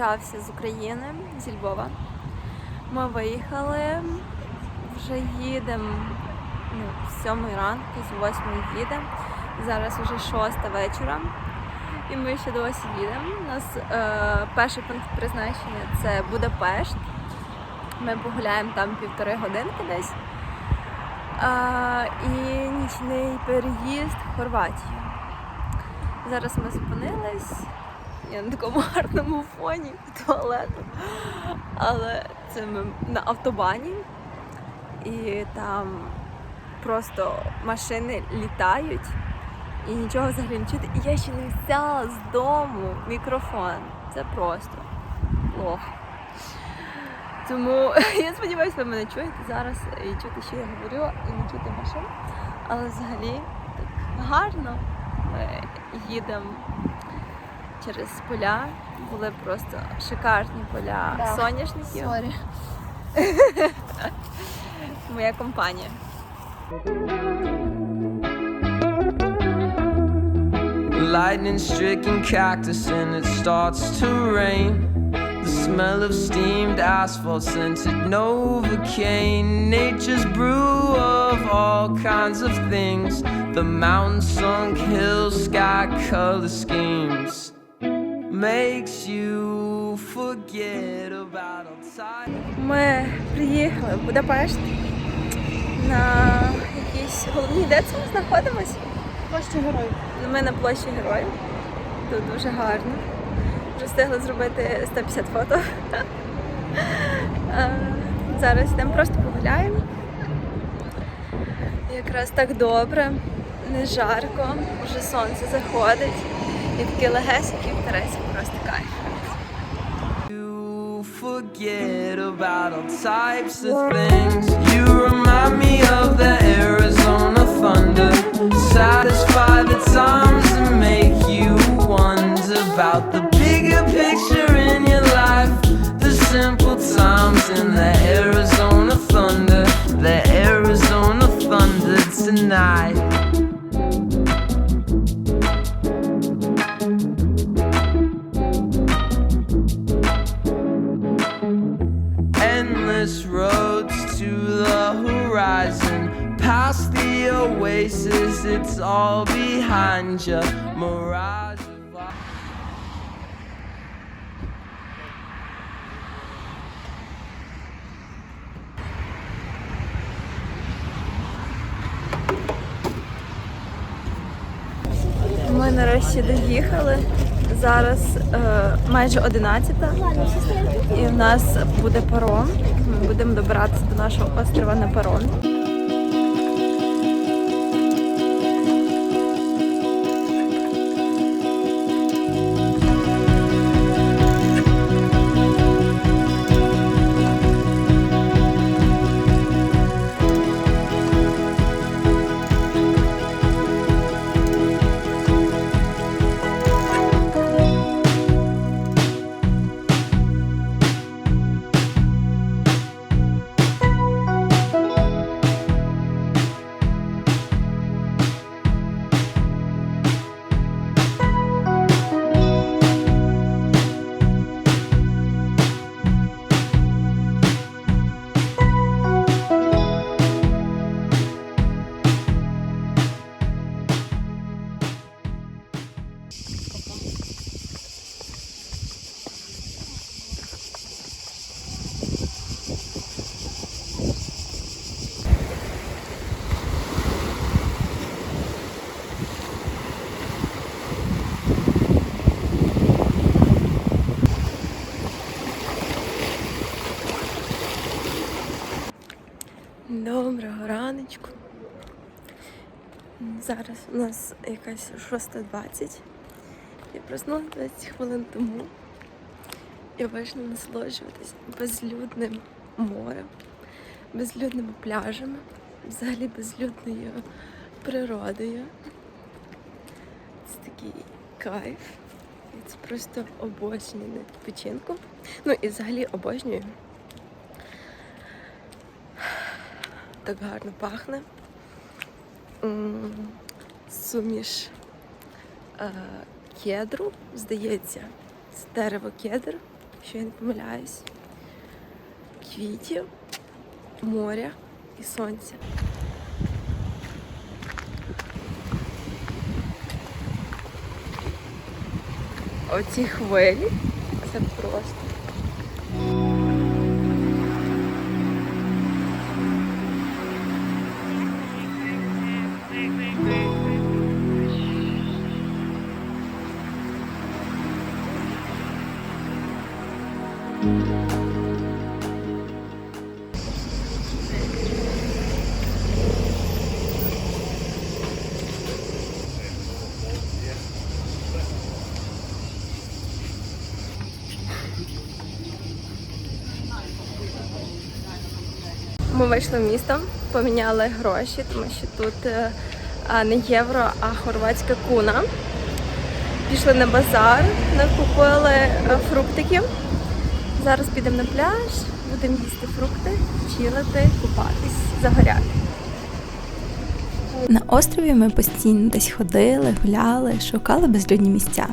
Почався з України, зі Львова. Ми виїхали, вже їдемо ну, з 7 ранку, з 8 їдемо. Зараз вже 6 вечора. І ми ще досі їдемо. У нас е, перший пункт призначення це Будапешт. Ми погуляємо там півтори годинки десь. А, і нічний переїзд в Хорватію. Зараз ми зупинились. Я на такому гарному фоні туалету. Але це ми на автобані. І там просто машини літають і нічого взагалі не чути. І я ще не взяла з дому мікрофон. Це просто лох. Тому я сподіваюся, ви мене чуєте зараз і чути, що я говорю, і не чути машин. Але взагалі так гарно. Ми їдемо через поля. Були просто шикарні поля Да. соняшників. Сорі. Моя компанія. lightning stricken cactus and it starts to rain. The smell of steamed asphalt scented Novocaine. Nature's brew of all kinds of things. The mountain sunk hills, sky color schemes. Makes you forget about all time. Ми приїхали в Будапешт на якійсь головній, де це ми знаходимось? Площа героїв. Ми на площі героїв. Тут дуже гарно. Вже встигли зробити 150 фото. Е, Зараз йдемо просто погуляємо. Якраз так добре, не жарко, вже сонце заходить. І такий легесенький вітерець, просто кайф. You forget about all types of things. You remind me of the Arizona thunder. Satisfy the times and make you wonder about the bigger picture in your life. The simple times in the Arizona thunder. The Arizona thunder tonight. Oasis, it's all behind you. Mirage of. Ми нарешті доїхали. Зараз е, майже 11 і в нас буде паром. Ми будемо добиратися до нашого острова на паром. Зараз у нас якась 6.20. Я проснулася 20 хвилин тому і вийшла насолоджуватись безлюдним морем, безлюдними пляжами, взагалі безлюдною природою. Це такий кайф. Я це просто обожнюю на відпочинку. Ну і взагалі обожнюю. Так гарно пахне. Суміш е, кедру, здається, Це дерево кедр, якщо я не помиляюсь. Квітів, моря і сонця. Оці хвилі це просто. Ми вийшли в місто, поміняли гроші, тому що тут е, не євро, а хорватська куна. Пішли на базар, накупили е, фруктиків. Зараз підемо на пляж, будемо їсти фрукти, чилити, купатись, загоряти. На острові ми постійно десь ходили, гуляли, шукали безлюдні місця.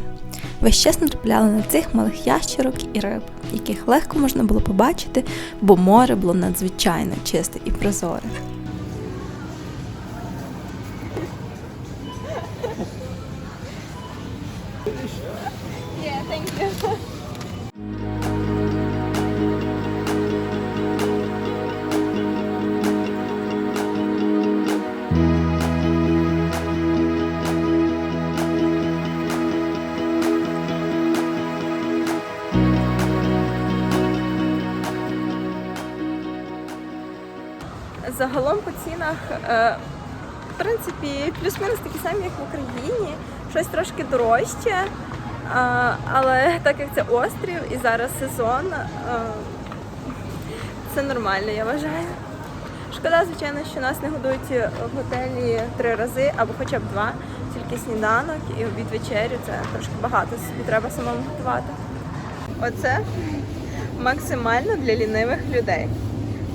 Весь час натрапляли на цих малих ящерок і риб, яких легко можна було побачити, бо море було надзвичайно чисте і прозоре. Загалом по цінах, е, в принципі, плюс-мінус такі самі, як в Україні. Щось трошки дорожче. е, Але так як це острів і зараз сезон, е, це нормально, я вважаю. Шкода, звичайно, що нас не годують в готелі три рази або хоча б два, тільки сніданок і обід вечерю це трошки багато, собі треба самому готувати. Оце максимально для лінивих людей.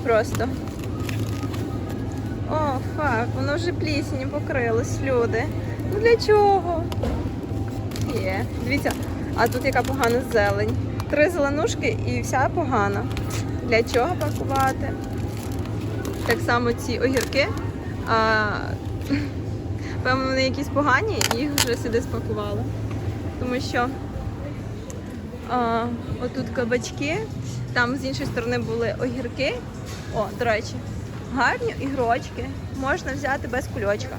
Просто. О, фак, воно вже плісінню покрилось, люди. Ну для чого? Є. Дивіться, а тут яка погана зелень. Три зеленушки і вся погана. Для чого пакувати? Так само ці огірки. А, певно, вони якісь погані, і їх вже сюди спакували. Тому що а, отут кабачки, там з іншої сторони були огірки. О, до речі, гарні ігрочки. Можна взяти без кульочка.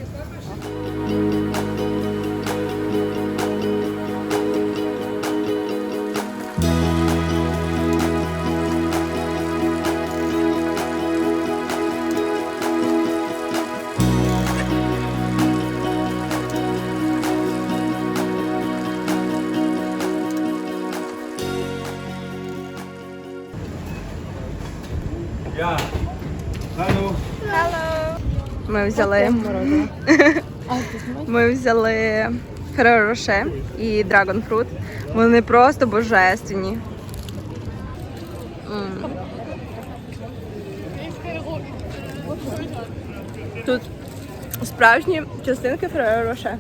Ми взяли. Ми взяли Rocher і Dragon Fruit. Вони просто божественні. М. Тут справжні частинки Ferrero Rocher.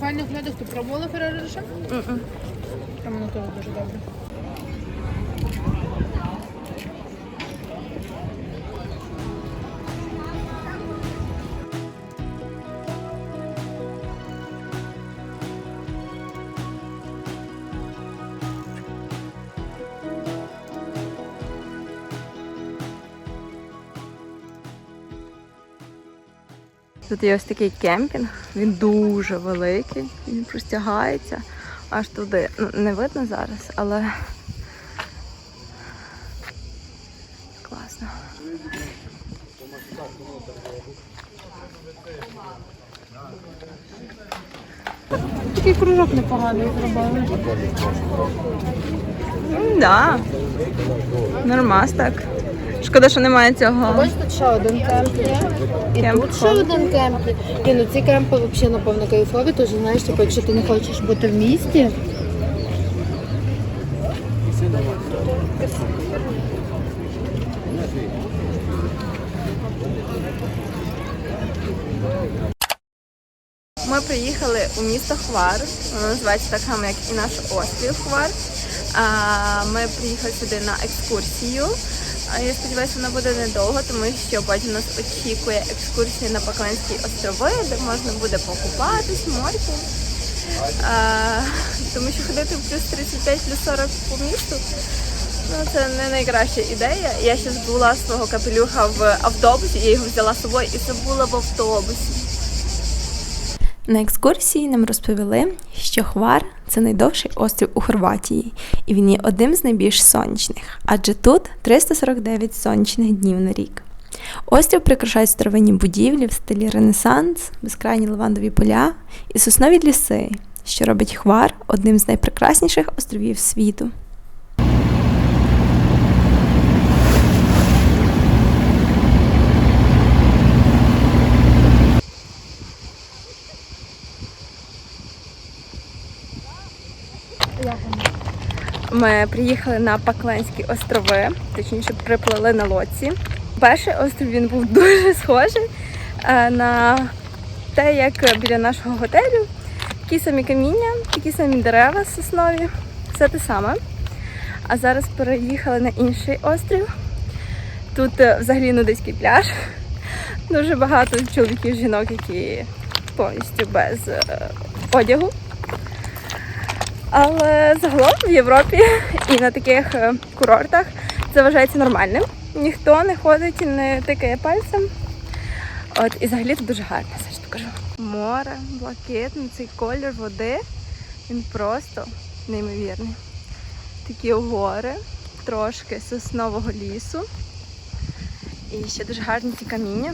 Файних льодах ти пробувала Феррериша? М-м. Там воно теж дуже добре. Тут є ось такий кемпінг, він дуже великий, він простягається аж туди. Ну, не видно зараз, але класно. Такий кружок непоганий зробили. Да. Нормас так. Шкода, що немає цього. Ось тут ще один кемп є. І Кемп тут ще хол. один кемп є. І ну ці кемпи взагалі, напевно, кайфові, тож знаєш, типу, якщо ти не хочеш бути в місті. Ми приїхали у місто Хвар. Воно називається так само, як і наш острів Хвар. А, Ми приїхали сюди на екскурсію. А Я сподіваюся, вона буде недовго, тому що потім нас очікує екскурсія на Пакленські острови, де можна буде покупатись, морку. Тому що ходити в плюс 35, плюс 40 по місту. Ну, це не найкраща ідея. Я ще збула свого капелюха в автобусі, я його взяла з собою і забула в автобусі. На екскурсії нам розповіли, що Хвар це найдовший острів у Хорватії, і він є одним з найбільш сонячних, адже тут 349 сонячних днів на рік. Острів прикрашають старовинні будівлі в стилі Ренесанс, безкрайні лавандові поля і соснові ліси, що робить Хвар одним з найпрекрасніших островів світу. Ми приїхали на Пакленські острови, точніше приплили на лодці. Перший острів він був дуже схожий е, на те, як біля нашого готелю. Такі самі каміння, такі самі дерева соснові, все те саме. А зараз переїхали на інший острів. Тут е, взагалі нудиський пляж. Дуже багато чоловіків, жінок, які повністю без е, одягу. Але загалом в Європі і на таких е, курортах це вважається нормальним. Ніхто не ходить і не тикає пальцем. От і взагалі тут дуже гарно, я ж покажу. Море, блакитне, цей колір води. Він просто неймовірний. Такі гори, трошки соснового лісу. І ще дуже гарні ці каміння.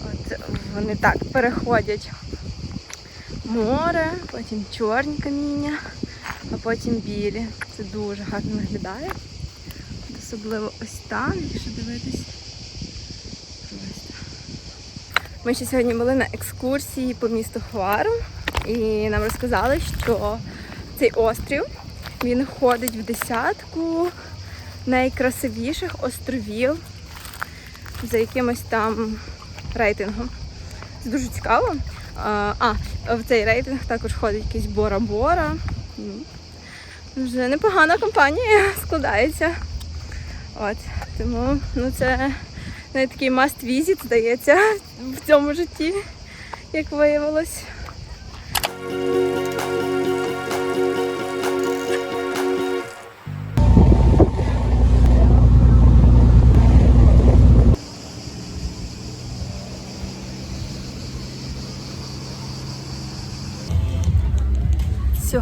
От вони так переходять море, потім чорні каміння, а потім білі. Це дуже гарно виглядає. Особливо ось там, якщо дивитись. Ми ще сьогодні були на екскурсії по місту Хвару і нам розказали, що цей острів він входить в десятку найкрасивіших островів за якимось там рейтингом. Це дуже цікаво. А, в цей рейтинг також входить якийсь Бора-Бора. Ну, Вже непогана компанія складається. От, тому ну, це навіть такий must visit, здається, в цьому житті, як виявилось.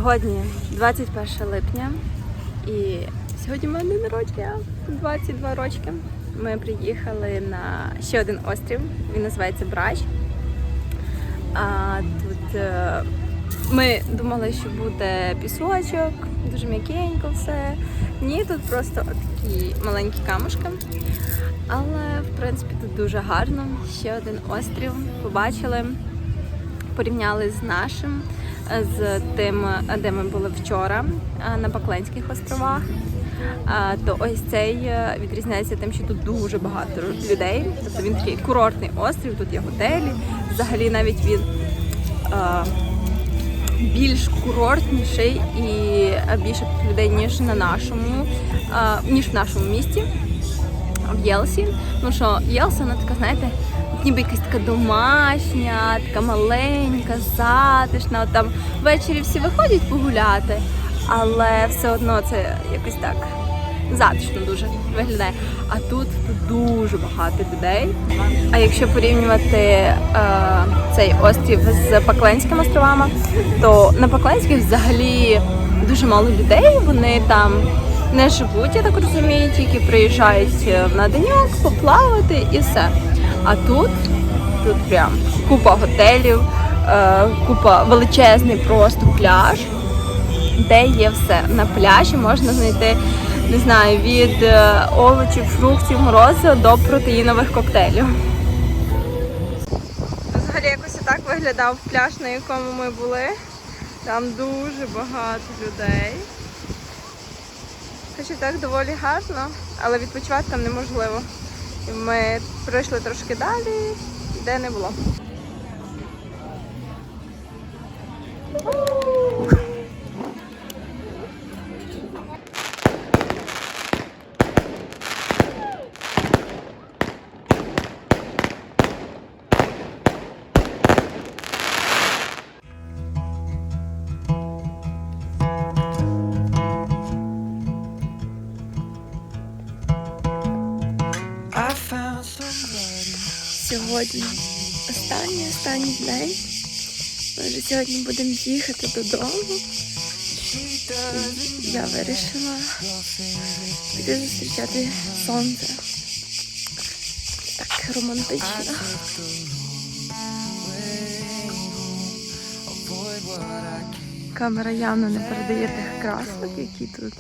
Сьогодні 21 липня і сьогодні в мене народження 22 рочки. Ми приїхали на ще один острів, він називається Брач. А тут е, ми думали, що буде пісочок, дуже м'якенько все. Ні, тут просто такі маленькі камушки. Але в принципі тут дуже гарно. Ще один острів побачили порівняли з нашим, з тим, е, де ми були вчора е, на Пакленських островах. То ось цей е, відрізняється тим, що тут дуже багато людей. Тобто він такий курортний острів, тут є готелі. Взагалі навіть він е, більш курортніший і е, більше людей, ніж на нашому, е, ніж в нашому місті в Єлсі. Тому що Єлса, вона така, знаєте, ніби якась така домашня, така маленька, затишна. Там ввечері всі виходять погуляти, але все одно це якось так затишно дуже виглядає. А тут, тут дуже багато людей. А якщо порівнювати е, цей острів з Пакленськими островами, то на Пакленських взагалі дуже мало людей. Вони там не живуть, я так розумію, тільки приїжджають е, на деньок, поплавати і все. А тут, тут прям купа готелів, е, купа величезний просто пляж, де є все. На пляжі можна знайти, не знаю, від е, овочів, фруктів, морозива до протеїнових коктейлів. Взагалі якось так виглядав пляж, на якому ми були. Там дуже багато людей хоч і так доволі гарно, але відпочивати там неможливо. Ми пройшли трошки далі, де не було. Сьогодні останній останній день. Ми вже сьогодні будемо їхати додому. І я вирішила піти зустрічати сонце. Так романтично. Камера явно не передає тих красок, які тут.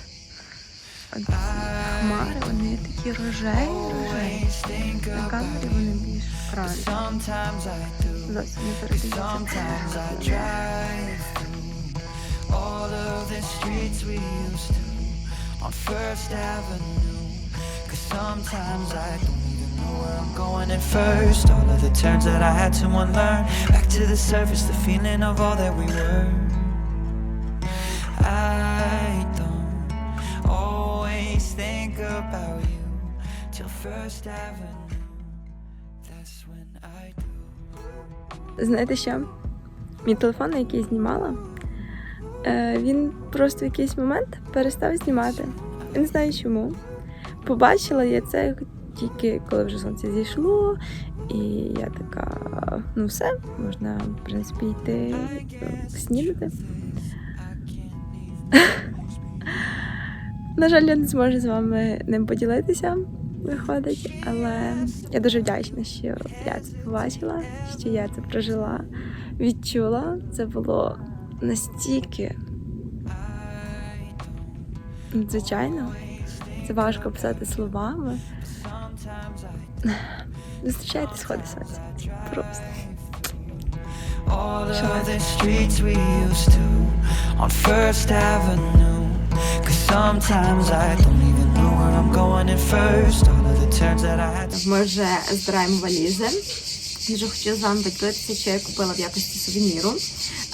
Хмари, вони такі рожеві, рожеві. На камері вони більш оранжеві. Sometimes I do, Зовсім не передається. sometimes I drive through all of the streets we used to on First Avenue. Cause sometimes I don't even know where I'm going at first. All of the turns that I had to unlearn. Back to the surface, the feeling of all that we were. I don't always think about you till First Avenue. Знаєте що? Мій телефон, який я знімала, е, він просто в якийсь момент перестав знімати. Я не знаю чому. Побачила я це тільки коли вже сонце зійшло, і я така, ну все, можна, в принципі, йти снідати. На жаль, я не зможу з вами ним поділитися, виходить, але я дуже вдячна, що я це побачила, що я це прожила, відчула. Це було настільки надзвичайно. Це важко писати словами. Зустрічайте сходи сонця. Просто. All of the streets we used to on First Avenue. Cause sometimes I don't even Ми вже збираємо валізи. Дуже хочу з вами поділитися, що я купила в якості сувеніру.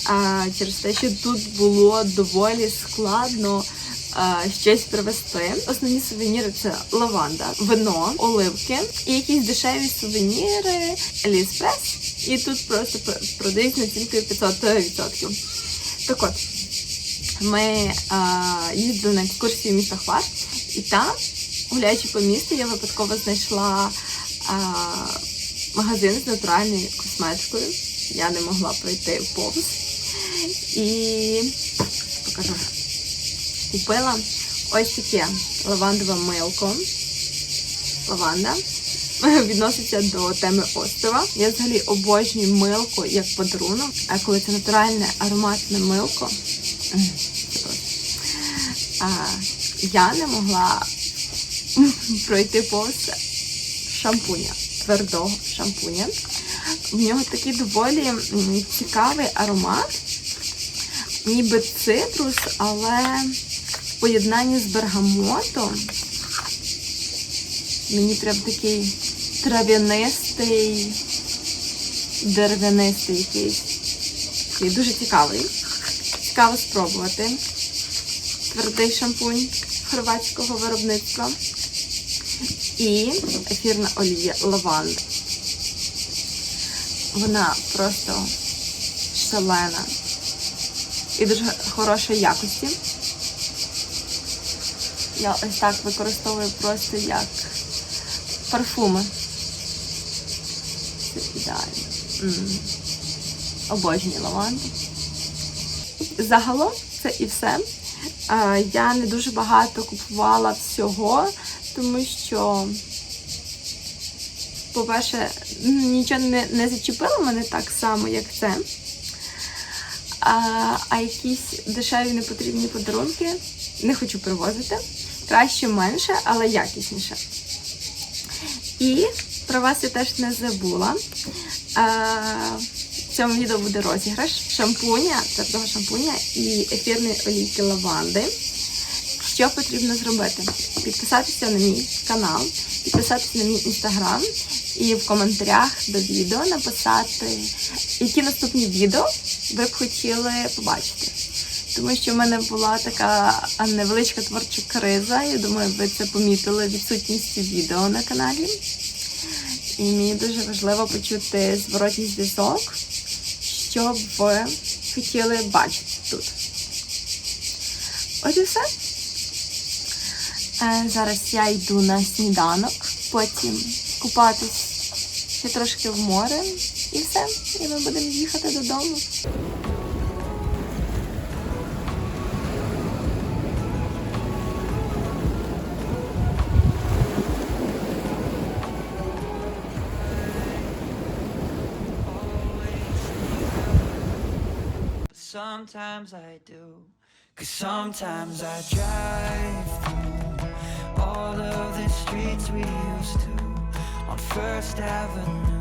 А, через те, що тут було доволі складно а, щось привезти. Основні сувеніри це лаванда, вино, оливки і якісь дешеві сувеніри, Аліекспрес. І тут просто пр- продають націнкою 500%. Так от, ми а, їздили на екскурсію в місто Хвар, і там, гуляючи по місту, я випадково знайшла а, магазин з натуральною косметикою. Я не могла пройти повз. І покажу. Купила ось таке лавандове милко. Лаванда. Відноситься до теми острова. Я взагалі обожнюю милко як подарунок, а коли це натуральне ароматне милко. я не могла пройти повз шампуня, твердого шампуня. В нього такий доволі цікавий аромат, ніби цитрус, але в поєднанні з бергамотом мені прям такий трав'янистий, дерев'янистий якийсь. Такий дуже цікавий. Цікаво спробувати. Твердий шампунь хорватського виробництва. І ефірна олія лаванди. Вона просто шалена і дуже хорошої якості. Я ось так використовую просто як парфуми. Це ідеально. М. Обожнюю лаванду. Загалом це і все. Я не дуже багато купувала всього, тому що, по-перше, нічого не, не зачепило мене так само, як це. А, а якісь дешеві непотрібні подарунки не хочу привозити. Краще менше, але якісніше. І про вас я теж не забула. А, в цьому відео буде розіграш шампуня, твердого шампуня і ефірної олійки лаванди. Що потрібно зробити? Підписатися на мій канал, підписатися на мій інстаграм і в коментарях до відео написати, які наступні відео ви б хотіли побачити. Тому що в мене була така невеличка творча криза. Я думаю, ви це помітили відсутністю відео на каналі. І мені дуже важливо почути зворотній зв'язок, що б хотіли бачити тут. Ось і все. Е, Зараз я йду на сніданок, потім купатись ще трошки в море і все. І ми будемо їхати додому. Sometimes I do. Cause sometimes I drive through all of the streets we used to on First Avenue.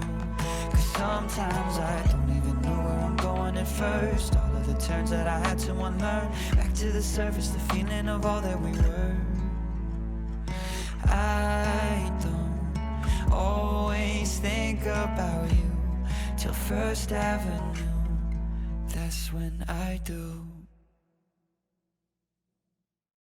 Cause sometimes I don't even know where I'm going at first. All of the turns that I had to unlearn. Back to the surface, the feeling of all that we were. I don't always think about you till First Avenue. That's when I do.